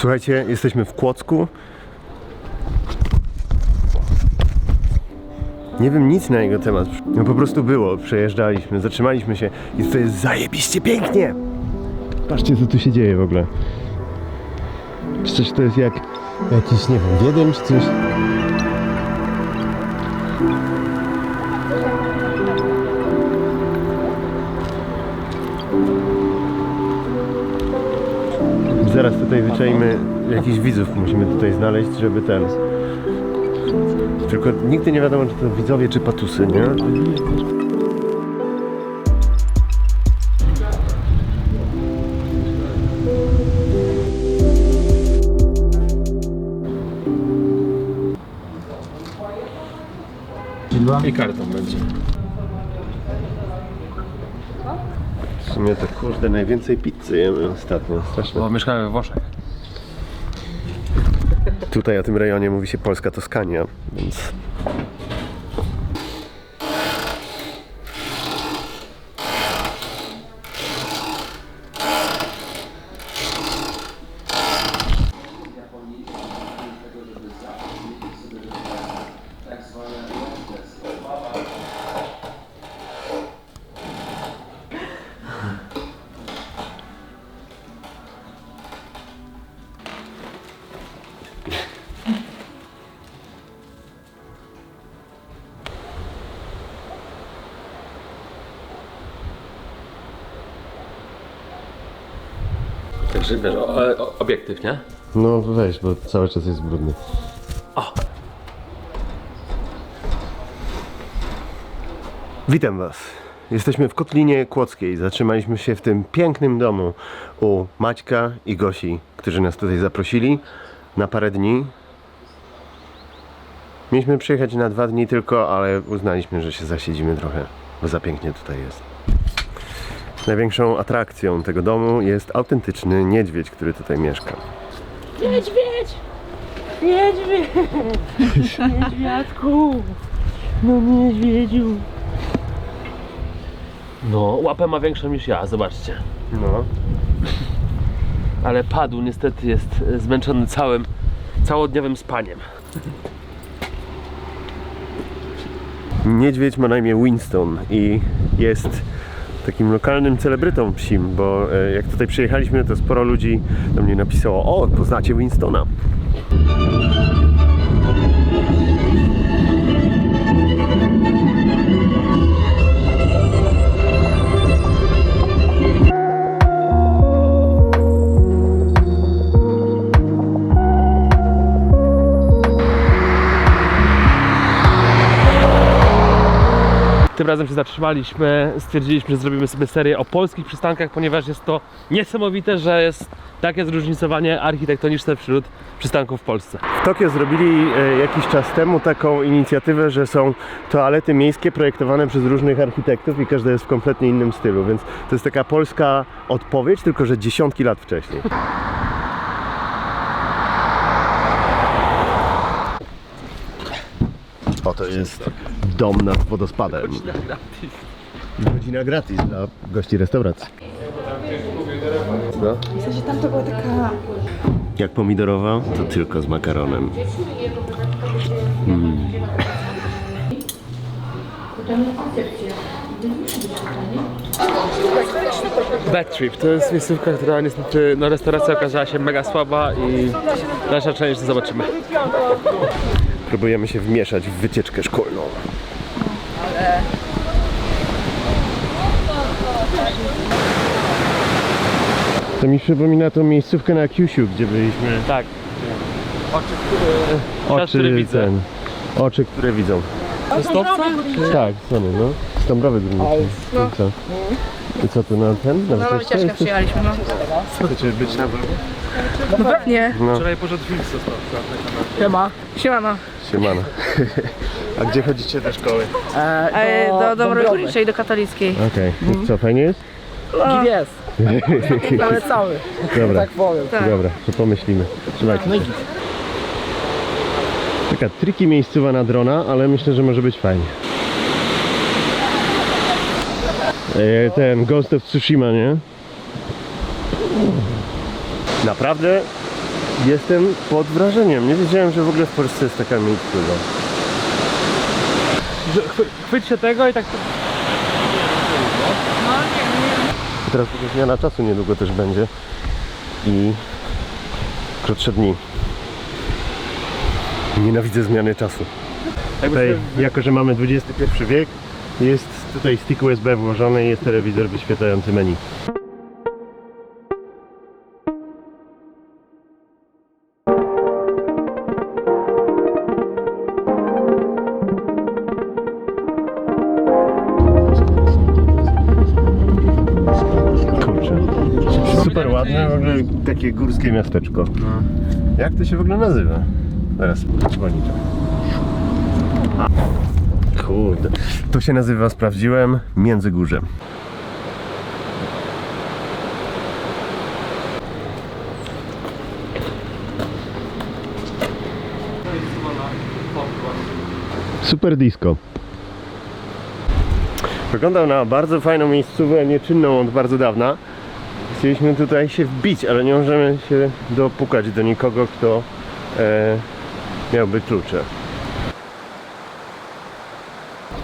Słuchajcie, jesteśmy w Kłodzku. Nie wiem nic na jego temat. No po prostu było, przejeżdżaliśmy, zatrzymaliśmy się i to jest zajebiście pięknie. Patrzcie co tu się dzieje w ogóle. Coś to jest jak jakiś, nie wiem, Wiedeń czy coś? Zaraz tutaj wyczajmy jakichś widzów musimy tutaj znaleźć, żeby ten... Tylko nigdy nie wiadomo, czy to widzowie, czy patusy, nie? I kartą będzie. W sumie to kurde, najwięcej pizzy jemy ostatnio. Straszne. Bo mieszkamy we Włoszech. Tutaj o tym rejonie mówi się Polska Toskania, więc... Także wiesz, o, o, obiektyw, nie? No weź, bo cały czas jest brudny. O! Witam Was. Jesteśmy w Kotlinie Kłodzkiej. Zatrzymaliśmy się w tym pięknym domu u Maćka i Gosi, którzy nas tutaj zaprosili na parę dni. Mieliśmy przyjechać na dwa dni tylko, ale uznaliśmy, że się zasiedzimy trochę, bo za pięknie tutaj jest. Największą atrakcją tego domu jest autentyczny niedźwiedź, który tutaj mieszka. Niedźwiedź! Niedźwiedź! Niedźwiadku! No niedźwiedziu! No, łapę ma większą niż ja, zobaczcie. No. Ale padł, niestety jest zmęczony całym, całodniowym spaniem. Niedźwiedź ma na imię Winston i jest takim lokalnym celebrytą psim, bo e, jak tutaj przyjechaliśmy, to sporo ludzi do mnie napisało, o, poznacie Winstona. Tym razem się zatrzymaliśmy, stwierdziliśmy, że zrobimy sobie serię o polskich przystankach, ponieważ jest to niesamowite, że jest takie zróżnicowanie architektoniczne wśród przystanków w Polsce. W Tokio zrobili e, jakiś czas temu taką inicjatywę, że są toalety miejskie projektowane przez różnych architektów i każda jest w kompletnie innym stylu, więc to jest taka polska odpowiedź, tylko że dziesiątki lat wcześniej. Oto jest dom nad wodospadem. Godzina gratis dla gości restauracji. No. W sensie tam to była taka... Jak pomidorowa, to tylko z makaronem. Bad Trip to jest miejscówka, która niestety, no restauracja okazała się mega słaba i nasza część zobaczymy. Próbujemy się wmieszać w wycieczkę szkolną. To mi przypomina tą miejscówkę na Kyushu, gdzie byliśmy. Tak. Oczy, które, które widzę. ten, oczy, które widzą. Stopca? Tak, Sony, no. Stąbrowy górniczy. I co? I co tu na ten? Na No na wycieczkę wycieczkę przyjechaliśmy, no. Chcecie być na No pewnie. Wczoraj poszedł film Siema. Siemano. Siemano. A gdzie chodzicie do szkoły? E, do Dąbrowy Górniczej, do katolickiej. Okej, I co, fajnie jest? No, Jest, ale cały, Dobra, tak powiem. tak. dobra, to pomyślimy. Trzymajcie się. Taka triki miejscowa na drona, ale myślę, że może być fajnie. E, Ten Ghost of Tsushima, nie? Naprawdę Jestem pod wrażeniem. Nie wiedziałem, że w ogóle w Polsce jest taka miejsce. Że chwy- Chwyć się tego i tak... Teraz w ogóle zmiana czasu niedługo też będzie. I krótsze dni. Nienawidzę zmiany czasu. Tutaj, jako że mamy XXI wiek, jest tutaj stick USB włożony i jest telewizor wyświetlający menu. Ładne, w ogóle takie górskie miasteczko. Jak to się w ogóle nazywa? Zaraz, dzwoni to. Kurde. To się nazywa, sprawdziłem, Międzygórze. Super disco. Wyglądał na bardzo fajną miejscówkę, nieczynną od bardzo dawna. Chcieliśmy tutaj się wbić, ale nie możemy się dopukać do nikogo, kto e, miałby klucze.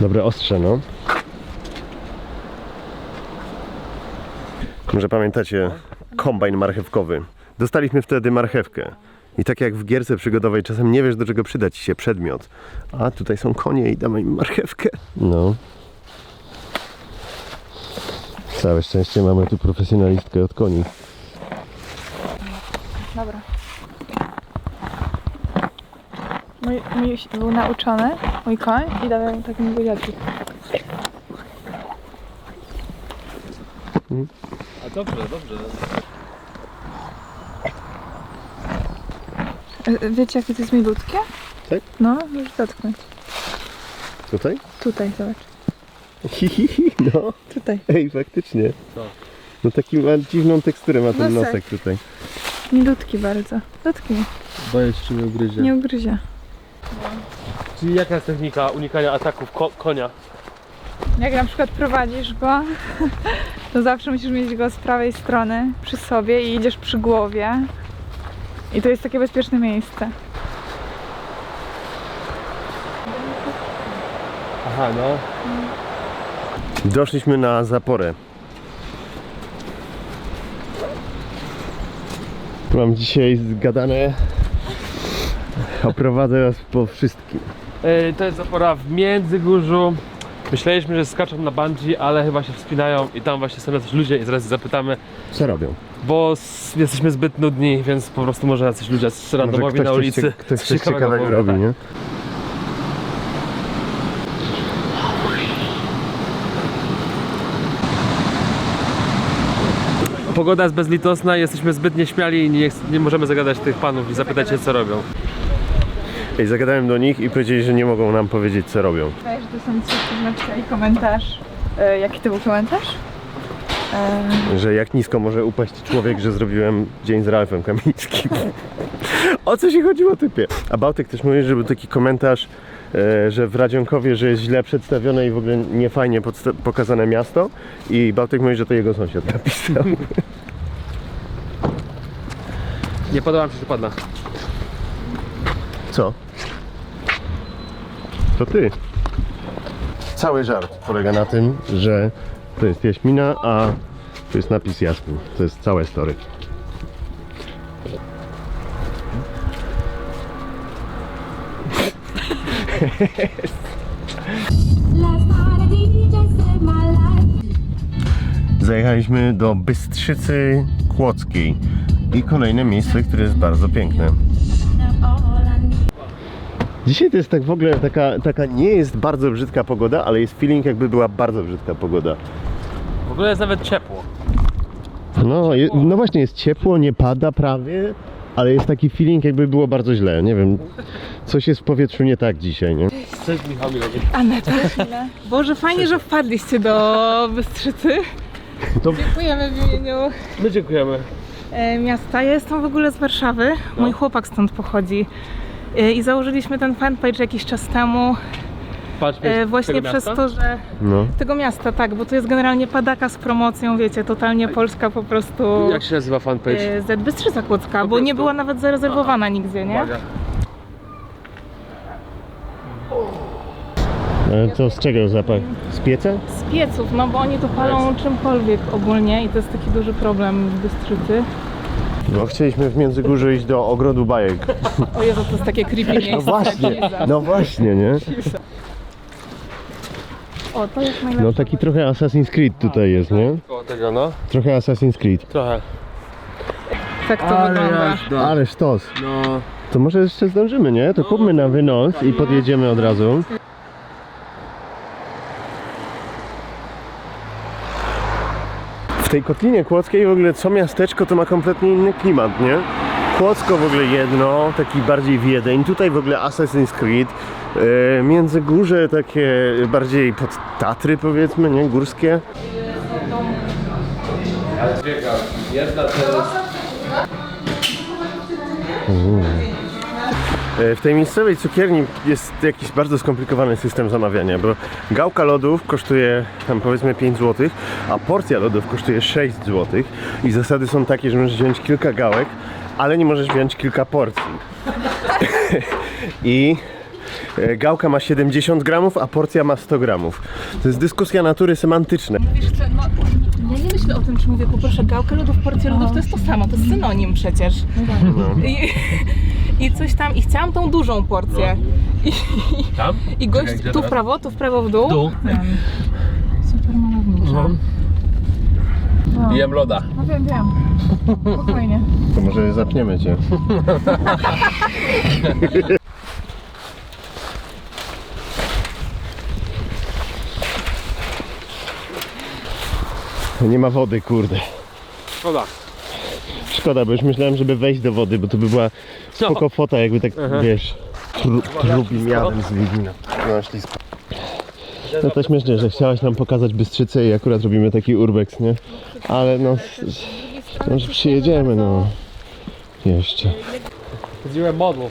Dobre ostrze, no. Może pamiętacie kombajn marchewkowy. Dostaliśmy wtedy marchewkę. I tak jak w gierce przygodowej czasem nie wiesz do czego przyda ci się przedmiot. A tutaj są konie i damy im marchewkę. No. Całe szczęście mamy tu profesjonalistkę od koni. Dobra. Mój, mój był nauczony, mój koń i dawał takim buziaczek. A dobrze, dobrze. E, Wiecie jakie to jest milutkie? Tak? No, już dotknąć. Tutaj? Tutaj, zobacz. Hihihi, no. Tutaj. Ej, faktycznie. Co? No taki ma dziwną teksturę ma ten Nosek. nosek tutaj. Milutki bardzo. Dotknij. Boję się, czy mnie ugryzie. Nie ugryzie. Czyli jaka jest technika unikania ataków ko konia? Jak na przykład prowadzisz go, to zawsze musisz mieć go z prawej strony przy sobie i idziesz przy głowie. I to jest takie bezpieczne miejsce. Aha, no. Doszliśmy na zaporę. Mam dzisiaj zgadane. Oprowadzę was po wszystkim. Yy, to jest zapora w Międzygórzu. Myśleliśmy, że skaczą na bungee, ale chyba się wspinają i tam właśnie są jacyś ludzie i zaraz zapytamy, Co robią? bo s- jesteśmy zbyt nudni, więc po prostu może jacyś ludzie randomowi na ulicy coś coś ciekawego robi, nie? Pogoda jest bezlitosna, jesteśmy zbyt nieśmiali i nie, nie możemy zagadać tych panów i zapytać się co robią. Ej, zagadałem do nich i powiedzieli, że nie mogą nam powiedzieć co robią. Wydaje, że to są ci, którzy napisali komentarz. E, jaki to był komentarz? E, Że jak nisko może upaść człowiek, że zrobiłem dzień z Ralfem Kamińskim. o co się chodziło typie? A Bałtyk też mówi, że był taki komentarz, że w Radzionkowie, że jest źle przedstawione i w ogóle niefajnie pokazane miasto i Bałtyk mówi, że to jego sąsiad napisał. Nie podoba mi się, że padna. Co? To ty. Cały żart polega na tym, że to jest jaśmina, a tu jest napis jasmin. To jest całe story. Zajechaliśmy do Bystrzycy Kłodzkiej i kolejne miejsce, które jest bardzo piękne. Dzisiaj to jest tak w ogóle taka, taka nie jest bardzo brzydka pogoda, ale jest feeling jakby była bardzo brzydka pogoda. W ogóle jest nawet ciepło. No, je, no właśnie jest ciepło, nie pada prawie, ale jest taki feeling jakby było bardzo źle. Nie wiem, coś jest w powietrzu nie tak dzisiaj, nie? Cześć Michał Milowi. Aneta. Boże, fajnie, że wpadliście do Bystrzycy. To- Dziękujemy w imieniu My dziękujemy. e, miasta. Ja jestem w ogóle z Warszawy. Mój chłopak stąd pochodzi. E, I założyliśmy ten fanpage jakiś czas temu. E, właśnie przez miasta? to, że No. tego miasta, tak, bo to jest generalnie padaka z promocją, wiecie, totalnie polska po prostu. Jak się nazywa fanpage? e, Z Bystrzyca Kłodzka, bo nie była nawet zarezerwowana nigdzie, nie? Uwaga. Ale to z czego zapach? Z pieca? Z pieców, no bo oni to palą czymkolwiek ogólnie i to jest taki duży problem w Bystrzycy. No chcieliśmy w Międzygórzu iść do ogrodu bajek. O Jezu, to jest takie creepy miejsce. No właśnie, no właśnie, nie? O, to jest najlepsze. No taki trochę Assassin's Creed tutaj jest, nie? Koło tego, no. Trochę Assassin's Creed. Trochę. Tak to wygląda. Ale sztos. No. To może jeszcze zdążymy, nie? To kupmy na wynos i podjedziemy od razu. W tej Kotlinie Kłodzkiej w ogóle co miasteczko to ma kompletnie inny klimat, nie? Kłodzko w ogóle jedno, taki bardziej Wiedeń, tutaj w ogóle Assassin's Creed, e, Międzygórze takie bardziej pod Tatry powiedzmy, nie? Górskie. Jedna to jest... E, W tej miejscowej cukierni jest jakiś bardzo skomplikowany system zamawiania, bo gałka lodów kosztuje tam powiedzmy 5 zł, a porcja lodów kosztuje 6 zł i zasady są takie, że możesz wziąć kilka gałek, ale nie możesz wziąć kilka porcji. I e, gałka ma 70 gramów, a porcja ma 100 gramów. To jest dyskusja natury semantycznej. No, ja nie myślę o tym, czy mówię poproszę gałkę lodów, porcję lodów, to jest to samo, to jest synonim przecież. I, I coś tam, i chciałam tą dużą porcję. I, Tam? i gość Czekaj, tu w prawo, tu w prawo, w dół. Tu. Super malownicza. Jem loda. No wiem, wiem. Spokojnie. To może zapniemy cię. Nie ma wody, kurde. Szkoda. Szkoda, bo już myślałem, żeby wejść do wody, bo to by była spoko fota, jakby tak, wiesz, tru, trubim jadem z Wiedźmina. No, ślisko. No to śmiesznie, że chciałaś nam pokazać Bystrzycę i akurat robimy taki urbex, nie? Ale no, no że przyjedziemy, no. Jeszcze. Chodziłem model.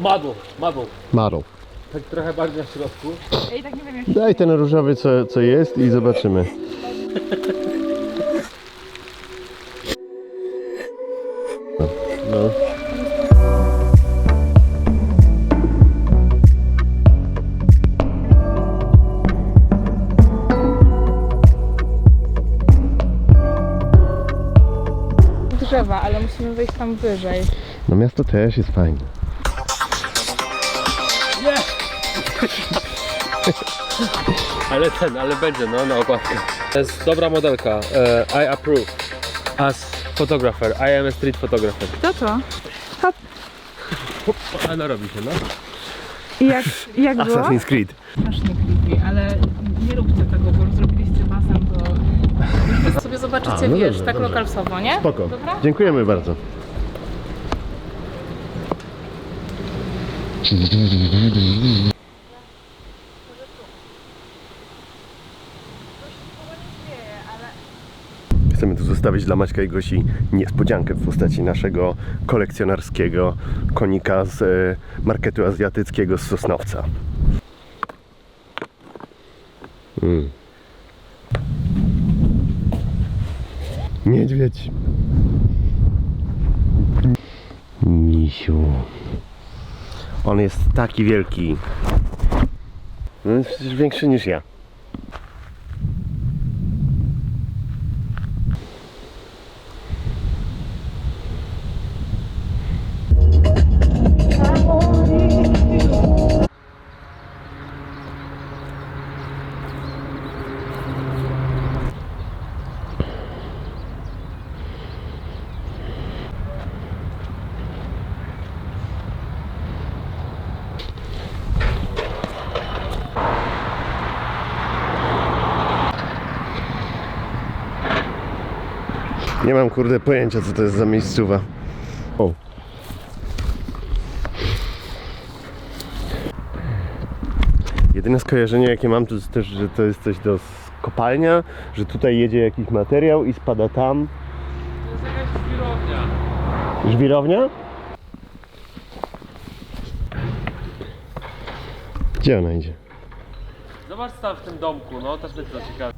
Model, model. Maro. Tak trochę bardziej na środku. Ej, tak nie wiem jak Daj ten różowy, co, co jest i zobaczymy. No. drzewa, ale musimy wejść tam wyżej. no miasto też jest fajne. Ale ten, ale będzie, no, na okładkę. To jest dobra modelka. E, I approve. As photographer. I am a street photographer. Kto to? Ale robi się, no. I jak, jak było? Assassin's Creed. Strasznie creepy, ale nie róbcie tego, bo zrobiliście basen, to... sobie zobaczycie, A, no wiesz, dobrze, tak dobrze. lokalsowo, nie? Spoko. Dobra? Dziękujemy bardzo. Zostawić dla Maćka i Gosi niespodziankę w postaci naszego kolekcjonarskiego konika z e, marketu azjatyckiego z Sosnowca. Mm. Niedźwiedź. Misiu. On jest taki wielki. No jest przecież większy niż ja. Nie mam kurde pojęcia co to jest za miejscowa. O. Jedyne skojarzenie jakie mam to jest też, że to jest coś do kopalnia, że tutaj jedzie jakiś materiał i spada tam. To jest jakaś żwirownia. Żwirownia? Gdzie ona idzie? Zobacz tam w tym domku, no też będzie to ciekawe.